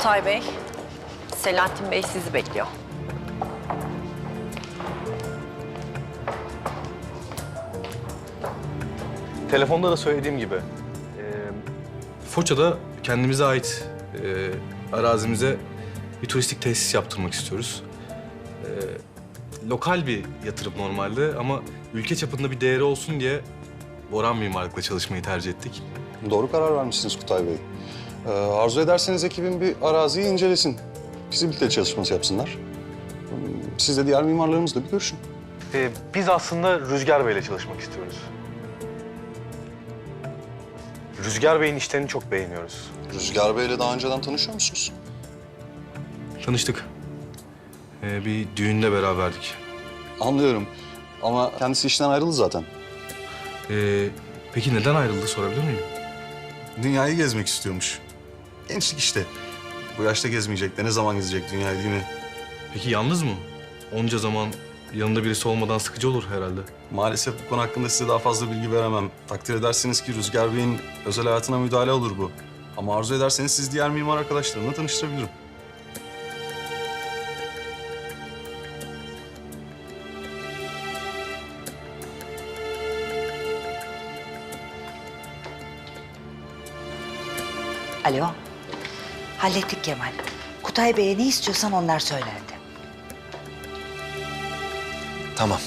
Kutay Bey, Selahattin Bey sizi bekliyor. Telefonda da söylediğim gibi. e, Foça'da kendimize ait e, arazimize bir turistik tesis yaptırmak istiyoruz. E, lokal bir yatırım normalde ama ülke çapında bir değeri olsun diye Boran Mimarlık'la çalışmayı tercih ettik. Doğru karar vermişsiniz Kutay Bey. Ee, arzu ederseniz ekibin bir araziyi incelesin. Fizibilite çalışması yapsınlar. Siz de diğer mimarlarımızla bir görüşün. E, biz aslında Rüzgar Bey'le çalışmak istiyoruz. Rüzgar Bey'in işlerini çok beğeniyoruz. Rüzgar Bey'le daha önceden tanışıyor musunuz? Tanıştık. E, bir düğünde beraberdik. Anlıyorum. Ama kendisi işten ayrıldı zaten. E, peki neden ayrıldı sorabilir miyim? Dünyayı gezmek istiyormuş. Gençlik işte. Bu yaşta gezmeyecek de ne zaman gezecek dünyayı değil mi? Peki yalnız mı? Onca zaman yanında birisi olmadan sıkıcı olur herhalde. Maalesef bu konu hakkında size daha fazla bilgi veremem. Takdir edersiniz ki Rüzgar Bey'in özel hayatına müdahale olur bu. Ama arzu ederseniz siz diğer mimar arkadaşlarımla tanıştırabilirim. Alo. Hallettik Kemal. Kutay Bey'e ne istiyorsan onlar söylendi. Tamam.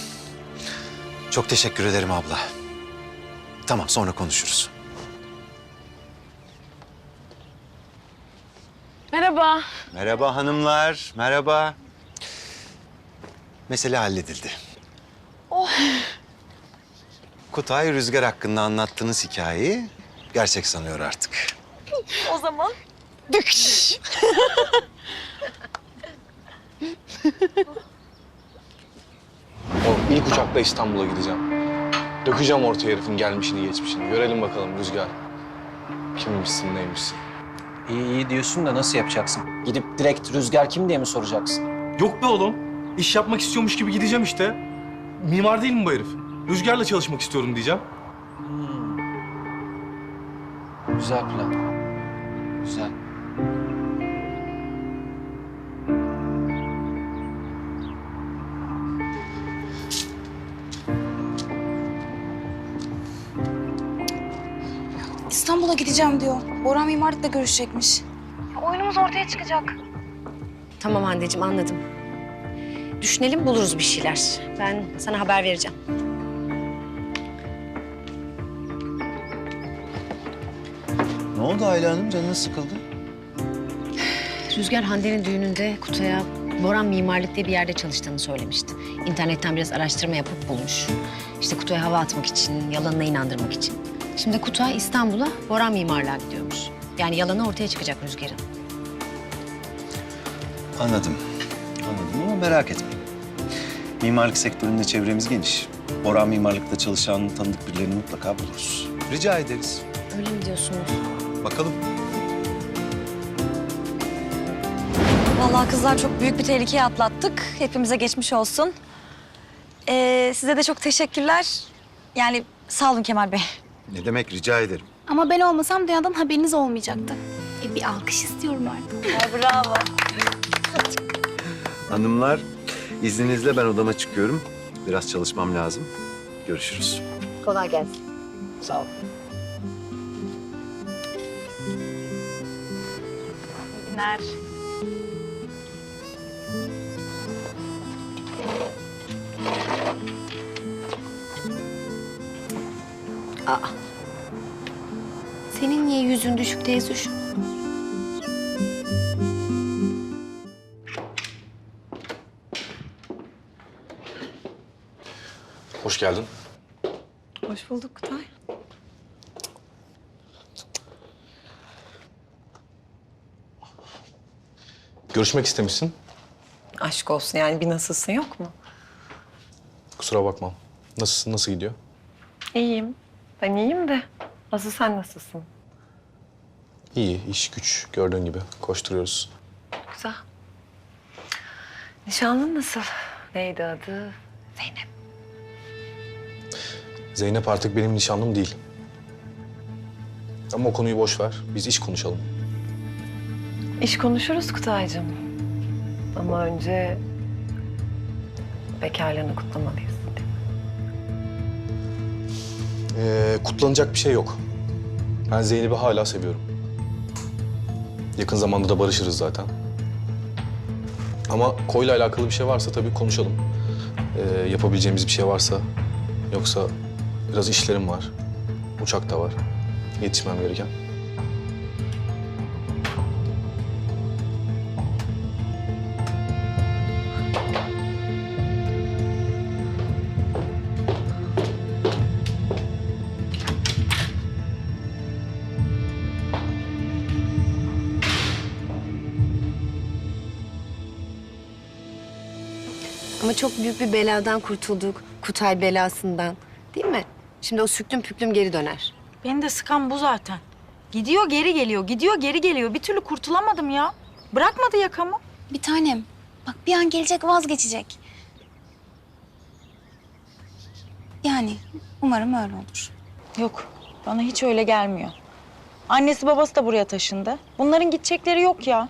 Çok teşekkür ederim abla. Tamam sonra konuşuruz. Merhaba. Merhaba hanımlar, merhaba. Mesele halledildi. Kutay Rüzgar hakkında anlattığınız hikayeyi gerçek sanıyor artık. O zaman O ilk uçakla İstanbul'a gideceğim. Dökeceğim ortaya herifin gelmişini geçmişini. Görelim bakalım Rüzgar. Kimmişsin neymişsin. İyi iyi diyorsun da nasıl yapacaksın? Gidip direkt Rüzgar kim diye mi soracaksın? Yok be oğlum. İş yapmak istiyormuş gibi gideceğim işte. Mimar değil mi bu herif? Rüzgar'la çalışmak istiyorum diyeceğim. Güzel plan. Güzel. İstanbul'a gideceğim diyor. Boran mimarlıkla görüşecekmiş. Oyunumuz ortaya çıkacak. Tamam anneciğim anladım. Düşünelim buluruz bir şeyler. Ben sana haber vereceğim. Ne oldu Ayla Hanım? Canınız sıkıldı. Rüzgar Hande'nin düğününde Kutay'a Boran Mimarlık diye bir yerde çalıştığını söylemişti. İnternetten biraz araştırma yapıp bulmuş. İşte Kutay'a hava atmak için, yalanına inandırmak için. Şimdi Kutay İstanbul'a Boran Mimarlığa gidiyormuş. Yani yalanı ortaya çıkacak Rüzgar'ın. Anladım. Anladım ama merak etmeyin. Mimarlık sektöründe çevremiz geniş. Boran Mimarlık'ta çalışan tanıdık birilerini mutlaka buluruz. Rica ederiz. Öyle mi diyorsunuz? Bakalım. Vallahi kızlar çok büyük bir tehlikeye atlattık. Hepimize geçmiş olsun. Ee, size de çok teşekkürler. Yani sağ olun Kemal Bey. Ne demek rica ederim. Ama ben olmasam dünyadan haberiniz olmayacaktı. E, bir alkış istiyorum artık. bravo. Hanımlar, izninizle ben odama çıkıyorum. Biraz çalışmam lazım. Görüşürüz. Kolay gelsin. Sağ ol. Günler. Senin niye yüzün düşük teyzuş? Hoş geldin. Hoş bulduk Kutay. Görüşmek istemişsin. Aşk olsun yani bir nasılsın yok mu? Kusura bakma. Nasılsın, nasıl gidiyor? İyiyim. Ben iyiyim de. Asıl sen nasılsın? İyi, iş güç gördüğün gibi koşturuyoruz. Güzel. Nişanlın nasıl? Neydi adı? Zeynep. Zeynep artık benim nişanlım değil. Ama o konuyu boş ver. Biz iş konuşalım. İş konuşuruz Kutaycığım. Ama önce bekarlığını kutlamalıyız. Kutlanacak bir şey yok. Ben Zeynep'i hala seviyorum. Yakın zamanda da barışırız zaten. Ama Koy'la alakalı bir şey varsa tabii konuşalım. Ee, yapabileceğimiz bir şey varsa. Yoksa biraz işlerim var. Uçak da var. Yetişmem gereken. Ama çok büyük bir beladan kurtulduk. Kutay belasından. Değil mi? Şimdi o süklüm püklüm geri döner. Beni de sıkan bu zaten. Gidiyor geri geliyor, gidiyor geri geliyor. Bir türlü kurtulamadım ya. Bırakmadı yakamı. Bir tanem. Bak bir an gelecek vazgeçecek. Yani umarım öyle olur. Yok, bana hiç öyle gelmiyor. Annesi babası da buraya taşındı. Bunların gidecekleri yok ya.